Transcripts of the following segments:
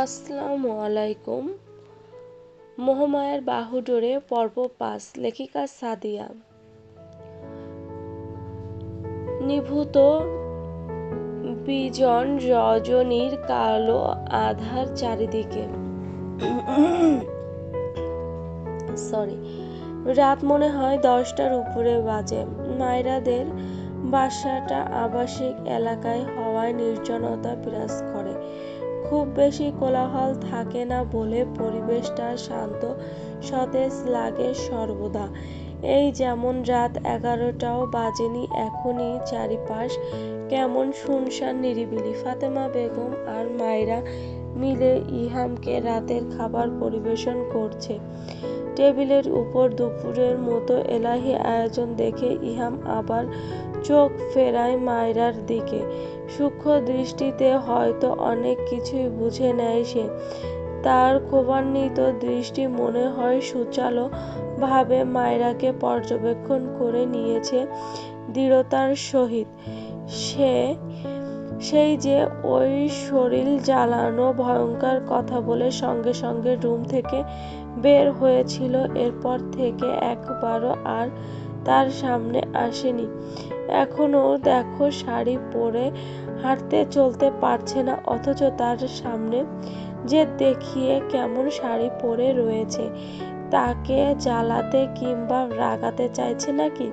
আসসালামু আলাইকুম। মোহমায়ার বাহুডোরে পর্ব পাঁচ, লেখিকা সাদিয়া। নিভূত বিজন রজনীর কালো আধার চারিদিকে। সরি রাত মনে হয় দশটার উপরে বাজে। মায়েরাদের বাসাটা আবাসিক এলাকায় হওয়ায় নির্জনতা বিরাজ করে। খুব বেশি কোলাহল থাকে না বলে পরিবেশটা শান্ত, সতেজ লাগে সর্বদা। এই যেমন রাত এগারোটাও বাজেনি, এখনই চারিপাশ কেমন শুনশান নিরিবিলি। ফাতেমা বেগম আর মায়েরা মিলে ইহামকে রাতের খাবার পরিবেশন করছে। টেবিলের উপর দুপুরের মতো এলাহি আয়োজন দেখে ইহাম আবার চোখ ফেরায় মায়রার দিকে। সূক্ষ্ম দৃষ্টিতে হয়তো অনেক কিছুই বুঝে নেয় সে। তার ক্ষোভান্বিত দৃষ্টি মনে হয় সুচালো ভাবে মায়রাকে পর্যবেক্ষণ করে নিয়েছে দৃঢ়তার সহিত। সে সেই যে ওই শরীর জ্বালানো ভয়ঙ্কর কথা বলে সঙ্গে সঙ্গে রুম থেকে বের হয়েছিল। এরপর থেকে একবারও আর তার সামনে আসেনি। এখনও দেখো শাড়ি পরে হাঁটতে চলতে পারছে না, অথচ তার সামনে যে দেখিয়ে কেমন শাড়ি পরে রয়েছে, তাকে জ্বালাতে কিংবা রাগাতে চাইছে নাকি?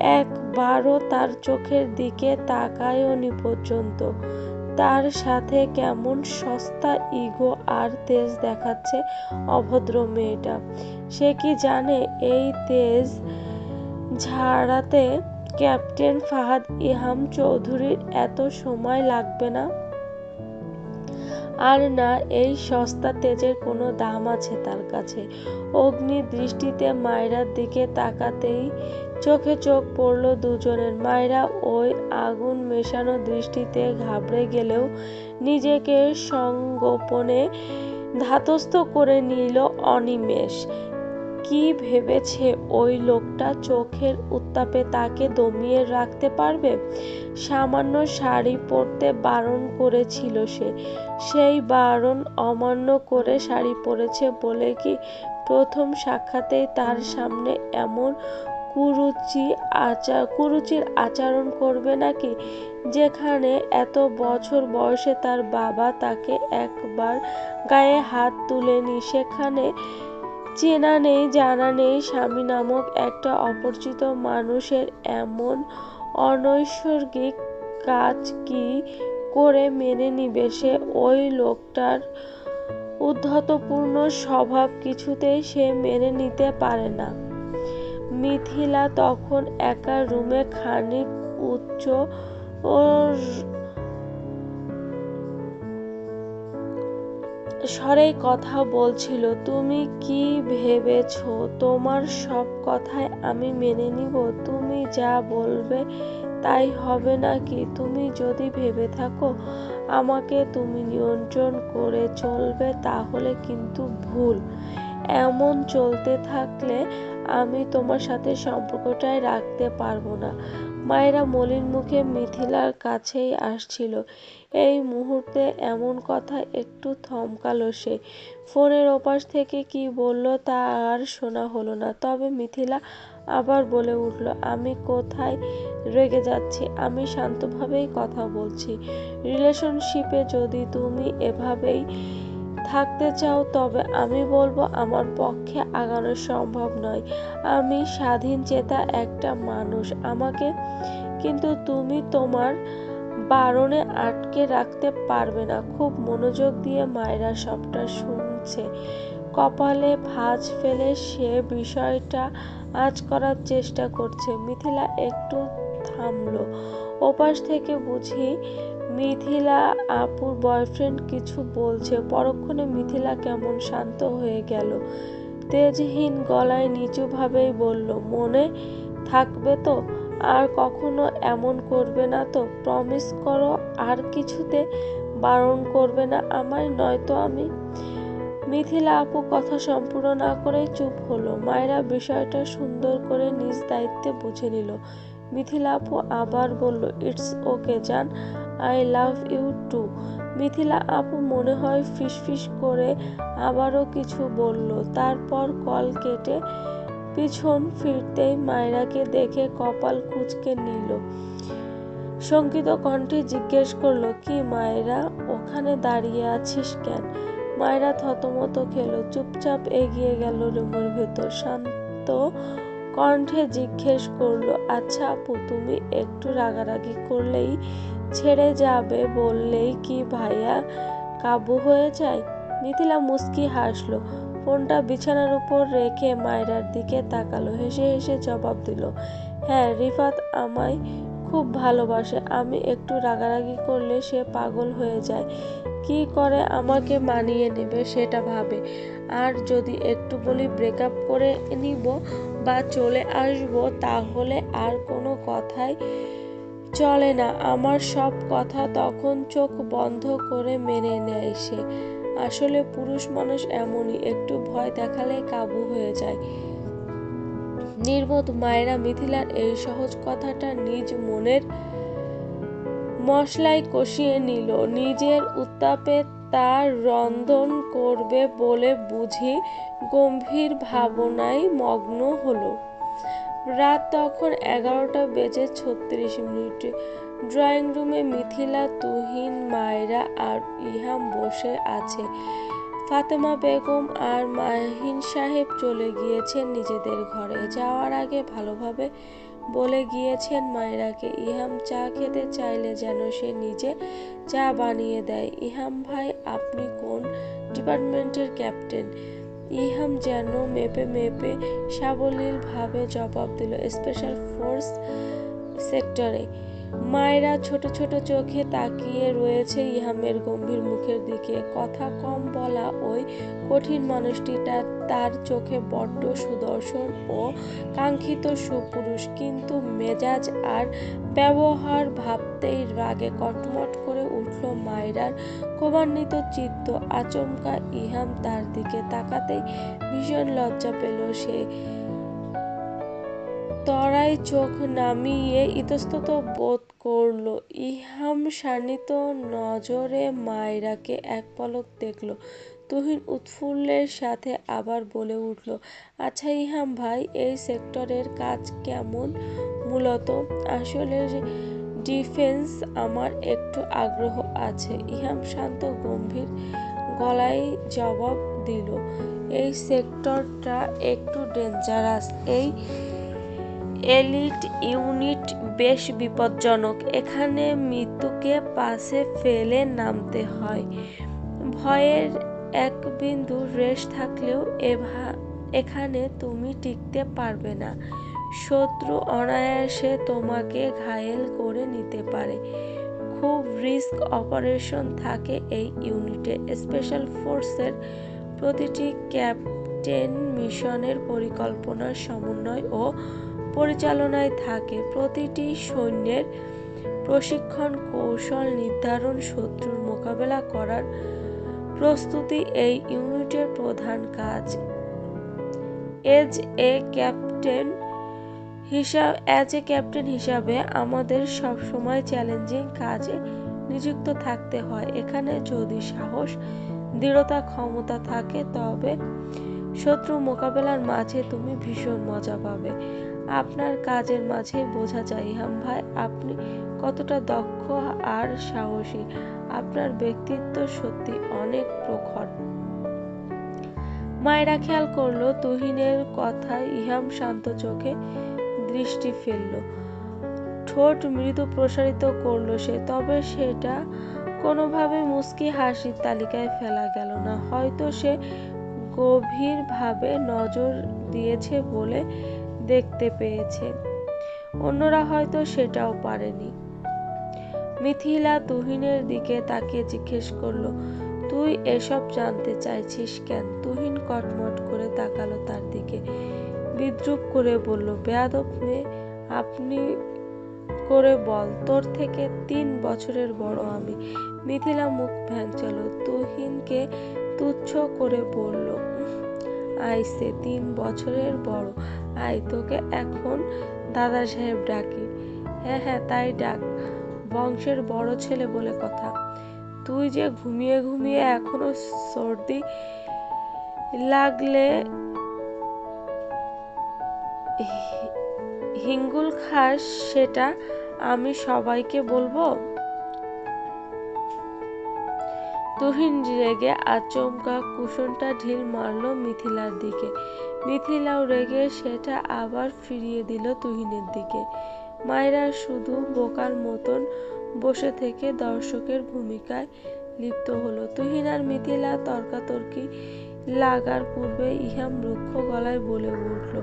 একবারও তার চোখের দিকে তাকায়নি পর্যন্ত। তার সাথে কেমন সস্তা ইগো আর তেজ দেখাচ্ছে অভদ্র মেয়েটা। সে কি জানে এই তেজ ঝাড়াতে ক্যাপ্টেন ফাহাদ ইহাম চৌধুরীর এত সময় লাগবে না? আর না, এই সস্তা তেজের কোনো দাম আছে তার কাছে। অগ্নি দৃষ্টিতে মায়রার দিকে তাকাতেই চোখে চোখ পড়ল দুজনের। মায়েরা ওই আগুন মেশানো দৃষ্টিতে ঘাবড়ে গেলেও নিজেকে সংগোপনে ধাতস্থ করে নিল অনিমেষ। কি ভেবেছে ওই লোকটা চোখের উত্তাপে তাকে দমিয়ে রাখতে পারবে? সামান্য শাড়ি পরতে বারণ করেছিল সে। সেই বারণ অমান্য করে শাড়ি পরেছে বলে কি প্রথম সাক্ষাতেই তার সামনে এমন কুরুচি আচার কুরুচির আচরণ করবে নাকি? যেখানে এত বছর বয়সে তার বাবা তাকে একবার গায়ে হাত তুলেনি, সেখানে চেনা নেই, জানা নেই, স্বামী নামক একটা অপরিচিত মানুষের এমন অনৈসর্গিক কাজ কি করে মেনে নিবে? সে ওই লোকটার উদ্ধতপূর্ণ স্বভাব কিছুতেই সে মেনে নিতে পারে না। মিথিলা তখন একা রুমে খানিক উচ্চ ও স্বরেই কথা বলছিল, তুমি কি ভেবেছ? তোমার সব কথায় আমি মেনে নিব। তুমি যা বলবে তাই হবে নাকি? তুমি যদি ভেবে থাকো, আমাকে তুমি নিয়ন্ত্রণ করে চলবে তাহলে কিন্তু ভুল। এমন চলতে থাকলে আমি তোমার সাথে সম্পর্কটাই রাখতে পারব না। মায়েরা মলিন মুখে মিথিলার কাছেই আসছিল। এই মুহূর্তে এমন কথা একটু থমকালো সে। ফোনের ওপাশ থেকে কি বলল তা আর শোনা হলো না। তবে মিথিলা আবার বলে উঠল, আমি কোথায় রেগে যাচ্ছি? আমি শান্তভাবেই কথা বলছি। রিলেশনশিপে যদি তুমি এভাবেই থাকতে চাও, তবে আমি বলব আমার পক্ষে আগানো সম্ভব নয়। আমি স্বাধীন চেতা একটা মানুষ। আমাকে কিন্তু তুমি তোমার বারণে আটকে রাখতে পারবে না। খুব মনোযোগ দিয়ে মায়েরা সবটা শুনছে। কপালে ভাঁজ ফেলে সে বিষয়টা আজ করার চেষ্টা করছে। মিথিলা একটু থামলো। ওপাশ থেকে বুঝি মিথিলা আপুর বয়ফ্রেন্ড কিছু বলছে। পরক্ষণে মিথিলা কেমন শান্ত হয়ে গেল। তেজহীন গলায় নিচুভাবেই বলল, মনে থাকবে তো? আর কখনো এমন করবে না তো? প্রমিস করো, আর কিছুতে বারণ করবে না আমায়, নয়তো আমি মিথিলা আপু কথা সম্পূর্ণ না করে চুপ হলো। মায়েরা বিষয়টা সুন্দর করে নিজ দায়িত্বে বুঝে নিল। মিথিলা আপু আবার বলল ইটস ওকে যান I love you too. Mithila আপু মনে হয় ফিসফিস করে আবারও কিছু বলল। তারপর কল কেটে পিছন ফিরতেই মায়রাকে দেখে কপাল কুচকে নিল। শঙ্কিত কণ্ঠে জিজ্ঞেস করল, কি মায়েরা ওখানে দাঁড়িয়ে আছিস কেন? মায়েরা থতমত খেলো, চুপচাপ এগিয়ে গেল রুমের ভেতর। শান্ত কণ্ঠে জিজ্ঞেস করল আচ্ছা আপু, তুমি একটু রাগারাগি করলেই ছেড়ে যাবে বললেই কি ভাইয়া কাবু হয়ে যায়? মিথিলা মুস্কি হাসলো। ফোনটা বিছানার উপর রেখে মায়রার দিকে তাকালো। হেসে হেসে জবাব দিল হ্যাঁ রিফাত আমায় খুব ভালোবাসে। আমি একটু রাগারাগি করলে সে পাগল হয়ে যায়। কি করে আমাকে মানিয়ে নেবে সেটা ভাবে। আর যদি একটু বলি ব্রেকআপ করে নিব বা চলে আসব তাহলে আর কোনো কথাই চলে না। আমার সব কথা তখন চোখ বন্ধ করে মেনে নেয় সে। আসলে পুরুষ মানুষ এমনই, একটু ভয় দেখালে কাবু হয়ে যায়। নির্বোধ মায়েরা মিথিলার এই সহজ কথাটা নিজ মনের মশলায় কষিয়ে নিল। নিজের উত্তাপে তার রন্ধন করবে বলে বুঝি গম্ভীর ভাবনায় মগ্ন হলো। রাত তখন এগারোটা বেজে ছত্রিশ মিনিট। ড্রয়িং রুমে মিথিলা, তুহিন, মায়রা আর ইহাম বসে আছে। ফাতেমা বেগম আর মাহিন সাহেব চলে গিয়েছেন নিজেদের ঘরে। যাওয়ার আগে ভালোভাবে বলে গিয়েছেন মায়েরাকে, ইহাম চা খেতে চাইলে যেন সে নিজে চা বানিয়ে দেয়। ইহাম ভাই, আপনি কোন ডিপার্টমেন্টের ক্যাপ্টেন? ইহাম যেন মেপে মেপে সাবলীলভাবে জবাব দিল স্পেশাল ফোর্স সেক্টরে মায়েরা ছোট ছোট চোখে তাকিয়ে রয়েছে ইহামের গম্ভীর মুখের দিকে। কথা কম বলা ওই কঠিন মানুষটিটা তার চোখে বড্ড সুদর্শন ও কাঙ্ক্ষিত সুপুরুষ। কিন্তু মেজাজ আর ব্যবহার ভাবতেই রাগে কটমট করে উঠল মায়েরার ক্ষোভান্বিত চিত্ত। আচমকা ইহাম তার দিকে তাকাতেই ভীষণ লজ্জা পেল সে। তরাই চোখ নামিয়ে ইতস্তত বোধ করল, ইহাম শানিত নজরে মায়রাকে এক পলক দেখল, তুহিন উৎফুল্লের সাথে আবার বলে উঠল আচ্ছা ইহাম ভাই, এই সেক্টরের কাজ কেমন? মূলত আসলে ডিফেন্স আমার একটু আগ্রহ আছে। ইহাম শান্ত গম্ভীর গলায় জবাব দিল, এই সেক্টরটা একটু ডেঞ্জারাস। এই এলিট ইউনিট বেশ বিপজ্জনক। এখানে মৃত্যুকে পাশে ফেলে নামতে হয়। ভয়ের এক বিন্দু রেশ থাকলেও এখানে তুমি টিকতে পারবে না। শত্রু অনায়াসে তোমাকে ঘায়েল করে নিতে পারে। খুব রিস্ক অপারেশন থাকে এই ইউনিটে। স্পেশাল ফোর্সের প্রতিটি ক্যাপ্টেন মিশনের পরিকল্পনার সমন্বয় ও পরিচালনায় থাকে। প্রতিটি সৈন্যের প্রশিক্ষণ কৌশল নির্ধারণ শত্রুর মোকাবেলা করার প্রস্তুতি এই ইউনিটের প্রধান কাজ। এজ এ ক্যাপ্টেন হিসাব অ্যাজ এ ক্যাপ্টেন হিসাবে আমাদের সবসময় চ্যালেঞ্জিং কাজে নিযুক্ত থাকতে হয়। এখানে যদি সাহস, দৃঢ়তা, ক্ষমতা থাকে, তবে শত্রু মোকাবেলার মাঝে তুমি ভীষণ মজা পাবে। আপনার কাজের মাঝে বোঝা যায়, ইহাম ভাই, আপনি কতটা দক্ষ আর সাহসী। আপনার ব্যক্তিত্ব সত্যি অনেক প্রখর। মায়েরা খেয়াল করল, তুহিনের কথায় ইহাম শান্ত চোখে দৃষ্টি ফেলল। ঠোঁট মৃদু প্রসারিত করল সে, তবে সেটা কোনোভাবে মুস্কি হাসির তালিকায় ফেলা গেল না। হয়তো সে গভীরভাবে নজর দিয়েছে বলে দেখতে পেয়েছে। অন্যরা হয়তো সেটাও পারেনি। মিথিলা তুহিনের দিকে তাকিয়ে জিজ্ঞেস করল, তুই এসব জানতে চাইছিস কেন? তুহিন কটমট করে তাকালো তার দিকে। বিদ্রুপ করে বলল, বেয়াদব মেয়ে আপনি করে বল, তোর থেকে তিন বছরের বড় আমি। মিথিলা মুখ ভ্যাংচালো, তুহিনকে তুচ্ছ করে বলল, আইসে, তিন বছরের বড়। আই তোকে এখন দাদা সাহেব ডাকি। হ্যাঁ হ্যাঁ তাই ডাক। বংশের বড় ছেলে বলে কথা। তুই যে ঘুমিয়ে ঘুমিয়ে এখনও সর্দি লাগলে হিঙ্গুল খাস, সেটা আমি সবাইকে বলব? তুহিন রেগে আচমকা কুশনটা ঢিল মারল মিথিলার দিকে। মিথিলাও রেগে সেটা আবার ফিরিয়ে দিল তুহিনের দিকে। মায়েরা শুধু বোকার মতন বসে থেকে দর্শকের ভূমিকায় লিপ্ত হলো। তুহিন আর মিথিলা তর্কাতর্কি লাগার পূর্বে ইহাম রুক্ষ গলায় বলে উঠল,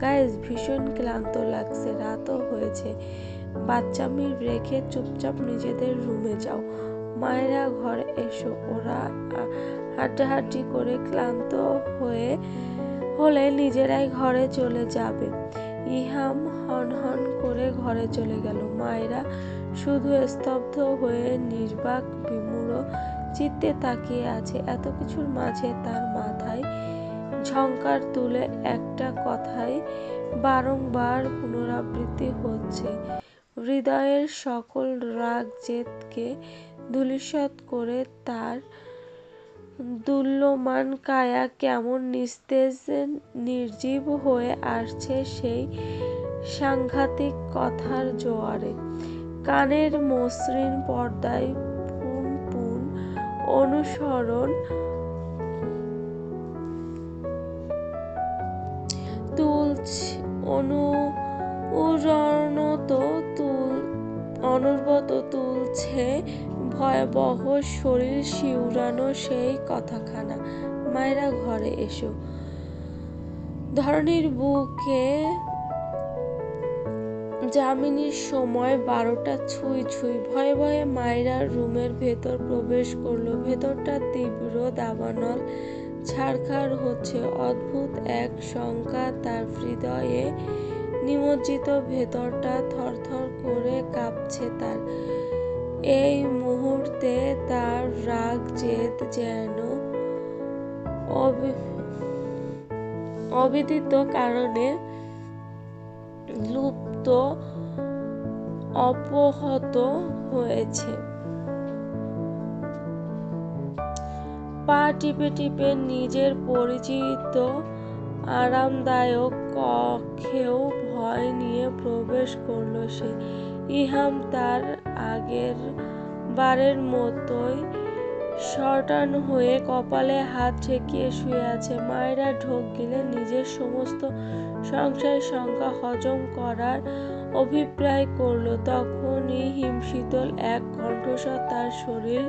গায়েস, ভীষণ ক্লান্ত লাগছে, রাতও হয়েছে। বাচ্চামি রেখে চুপচাপ নিজেদের রুমে যাও। মায়েরা ঘরে এসো। ওরা হাড্ডাহাড্ডি করে ক্লান্ত হয়ে হলে নিজেরাই ঘরে চলে যাবে। ইহাম হন হন করে ঘরে চলে গেল। মায়েরা শুধু স্তব্ধ হয়ে নির্বাক বিমূঢ় চিত্তে তাকিয়ে আছে। এত কিছুর মাঝে তার মাথায় ঝঙ্কার তুলে একটা কথাই বারংবার পুনরাবৃত্তি হচ্ছে। হৃদয়ের সকল রাগ জেদকে ধূলিসাৎ করে তার দুল্যমান কায়া কেমন নিস্তেজ নির্জীব হয়ে আসছে সেই সাংঘাতিক কথার জোয়ারে। কানের মসৃণ পর্দায় পুন পুন অনুসরণ তুলছে অনুরণত তুল অনুর্বত তুলছে ভয়াবহ শরীর শিউরানো সেই কথাখানা। মায়েরা ঘরে এসো। ধরনীর বুকে জামিনীর সময় বারোটা ছুঁই ছুঁই। ভয়ে ভয়ে মায়েরা রুমের ভেতর প্রবেশ করল। ভেতরটা তীব্র দাবানল। ছাড়খাড় হচ্ছে। অদ্ভুত এক শঙ্কা তার হৃদয়ে নিমজ্জিত ভেতরটা থরথর করে কাঁপছে তার। এই মুহূর্তে তার রাগ, জেদ যেন অবিদিত কারণে লুপ্ত, অপহত হয়েছে। পা টিপে টিপে নিজের পরিচিত, আরামদায়ক কক্ষেও ভয় নিয়ে প্রবেশ করল সে। ইহাম তার আগের বারের মতোই শটান হয়ে কপালে হাত ঠেকিয়ে শুয়ে আছে। মায়েরা ঢোক গিলে নিজের সমস্ত সংসার সংখ্যা হজম করার অভিপ্রায় করল। তখনই হিমশীতল এক কণ্ঠস্বর তার শরীর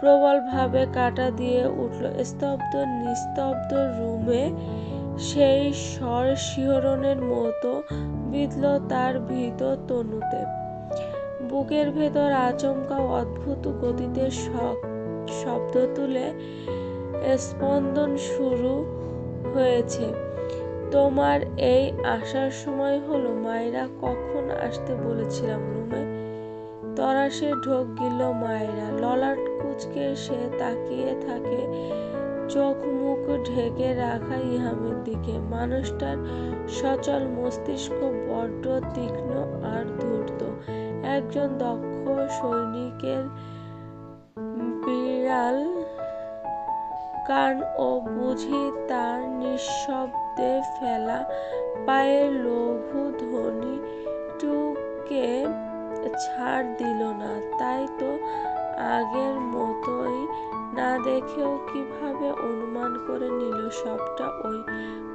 প্রবলভাবে কাটা দিয়ে উঠল। স্তব্ধ, নিস্তব্ধ রুমে সেই স্বর শিহরণের মতো বিঁধল তার ভীত তনুতে। বুকের ভেতর আচমকা অদ্ভুত গতিতে শব্দ তুলে স্পন্দন শুরু হয়েছে। তোমার এই আসার সময় হলো, মায়েরা কখন আসতে বলেছিলাম রুমে? তরাসে ঢোক গিল মায়েরা। ললাট কুচকে সে তাকিয়ে থাকে চোখ মুখ ঢেকে রাখা ইহামের দিকে। মানুষটার সচল মস্তিষ্ক বড্ড তীক্ষ্ণ আর ধূর্ত। একজন দক্ষ সৈনিকের বিড়াল কান ও বুঝি তার নিঃশব্দে ফেলা পায়ের লঘু ধ্বনি টুকে ছাড় দিল না। তাই তো আগের মতোই না দেখেও কীভাবে অনুমান করে নিল সবটা ওই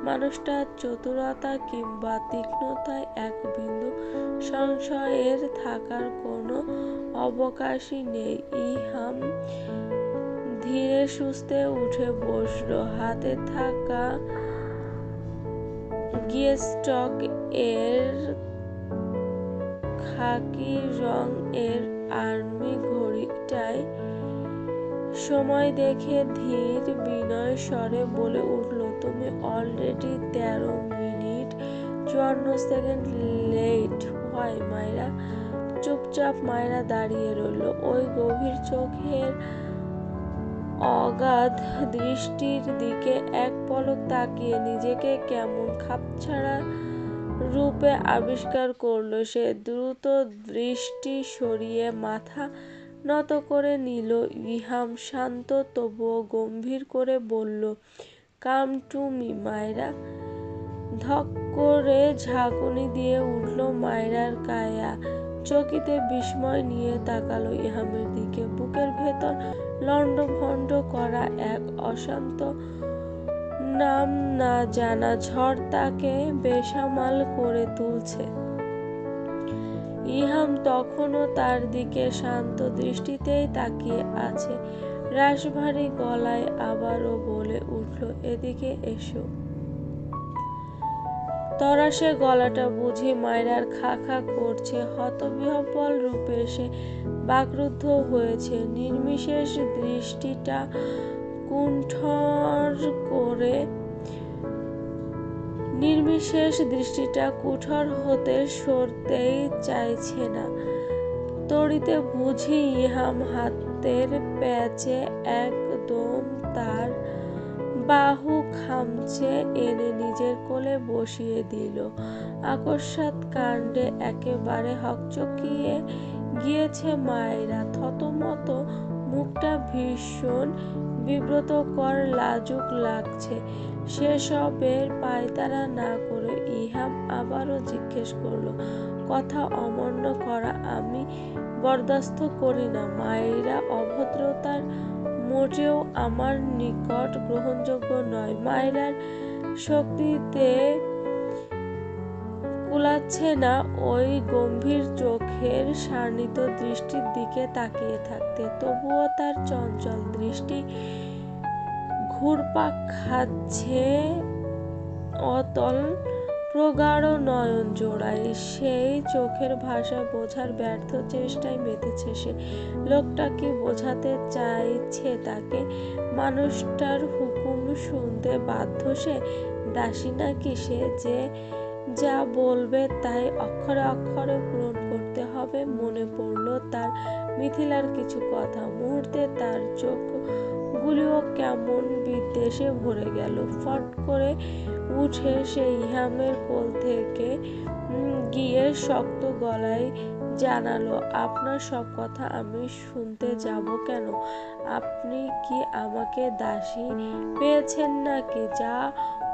মানুষটার চতুরতা কিংবা তীক্ষ্ণতায় এক বিন্দু সংশয়ের থাকার কোনো অবকাশই নেই। ইহাম ধীরে সুস্থে উঠে বসল। হাতে থাকা গিয়েস্টক এর খাকি রং এর আর্মি ঘড়িটায় সময় দেখে ধীর বিনয় স্বরে বলে উঠল, তুমি অলরেডি তেরো মিনিট চুয়ান্ন সেকেন্ড লেট হয় মায়েরা। চুপচাপ মায়েরা দাঁড়িয়ে রইল। ওই গভীর চোখের অগাধ দৃষ্টির দিকে এক পলক তাকিয়ে নিজেকে কেমন খাপছাড়া রূপে আবিষ্কার করল, সে দ্রুত দৃষ্টি সরিয়ে মাথা নত করে নিল। ইহাম শান্ত তবুও গম্ভীর করে বলল, কাম টু মি, মায়রা। ধক করে ঝাঁকুনি দিয়ে উঠল মায়রার কায়া। চকিতে বিস্ময় নিয়ে তাকালো ইহামের দিকে। বুকের ভেতর লণ্ডভণ্ড করা এক অশান্ত নাম না জানা ঝড় তাকে বেসামাল করে তুলছে। ইহাম তখনও তার দিকে শান্ত দৃষ্টিতেই তাকিয়ে আছে। রাশভারী গলায় আবারও বলে উঠল, এদিকে এসো। তরাসে গলাটা বুঝি মায়রার খা খা করছে। হতবিহ্বল রূপে সে বাকরুদ্ধ হয়েছে। নির্বিশেষ দৃষ্টিটা কুণ্ঠর করে নির্বিশেষ দৃষ্টিটা কুঠর হতে সরতেই চাইছে না। তড়িতে বুঝি ইহাম হাতের প্যাচে একদম তার বাহু খামচে এনে নিজের কোলে বসিয়ে দিল। আকস্মাৎ কাণ্ডে একেবারে হকচকিয়ে গিয়েছে মায়েরা। থতমত মুখটা ভীষণ বিব্রতকর, লাজুক লাগছে। সেসবের পায়তারা না করে ইহাম আবারও জিজ্ঞেস করল, কথা অমান্য করা আমি বরদাস্ত করি না। মায়েরা অভদ্রতার মোটেও আমার নিকট গ্রহণযোগ্য নয়। মায়েরার শক্তিতে কুলাচ্ছে না। ওই গম্ভীর চোখের শানিত দৃষ্টির দিকে তাকিয়ে থাকতে। তবুও তার চঞ্চল দৃষ্টি ঘুরপাক খাচ্ছে। অতল প্রগাঢ় নয়ন জোড়ায়। সেই চোখের ভাষা বোঝার ব্যর্থ চেষ্টায় মেতেছে সে। লোকটা কি বোঝাতে চাইছে তাকে। মানুষটার হুকুম শুনতে বাধ্য সে। দাসী নাকি সে যে যা বলবে তাই অক্ষরে অক্ষরে পূরণ করতে মনে পড়ল তার মিথিলার কিছু কথা, মুহূর্তে তার চোখ গুলিও কেমন বিদ্বেষে ভরে গেল। ফট করে উঠে সে ইহামের কোল থেকে গিয়ে শক্ত গলায় জানালো, আপনার সব কথা আমি শুনতে যাব কেন? আপনি কি আমাকে দাসী পেয়েছেন নাকি? যা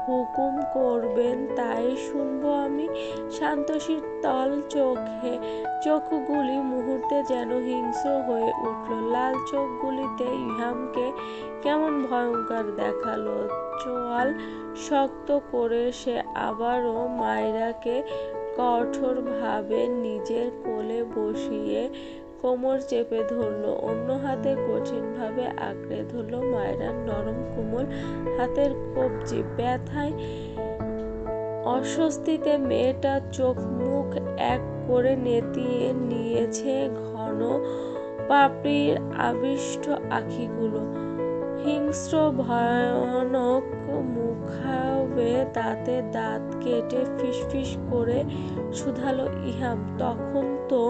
হুকুম করবেন, তাই শুনব আমি শান্তশীতল চোখে। চোখগুলি মুহূর্তে যেন হিংস্র হয়ে উঠল। লাল চোখগুলিতে ইহামকে কেমন ভয়ঙ্কর দেখাল। চোয়াল শক্ত করে সে আবারও মায়রাকে কঠোরভাবে নিজের কোলে বসিয়ে কোমর চেপে ধরল, অন্য হাতে কঠিনভাবে আঁকড়ে ধরল মায়রার নরম কোমল হাতের কবজি। ব্যথায় অস্বস্তিতে মেয়েটা চোখ মুখ এক করে নেতিয়ে নিয়েছে ঘন পাপড়ির আবিষ্ট আখিগুলো। হিংস্র ভয়ানক মুখাবে দাঁতে দাঁত কেটে ফিসফিস করে শুধালো ইহাম। তখন তো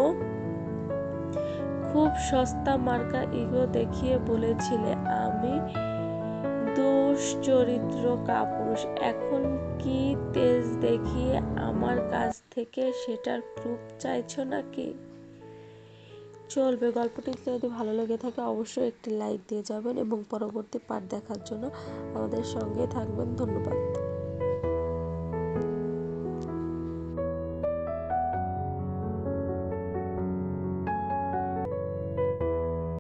খুব সস্তা মার্কা ইগো দেখিয়ে বলেছিলে, আমি দুশ্চরিত্র কাপুরুষ। এখন কি তেজ দেখিয়ে আমার কাছ থেকে? সেটার প্রুফ চাইছো নাকি? চলবে, গল্পটি যদি ভালো লেগে থাকে অবশ্যই একটি লাইক দিয়ে যাবেন এবং পরবর্তী পার্ট দেখার জন্য আমাদের সঙ্গে থাকবেন। ধন্যবাদ।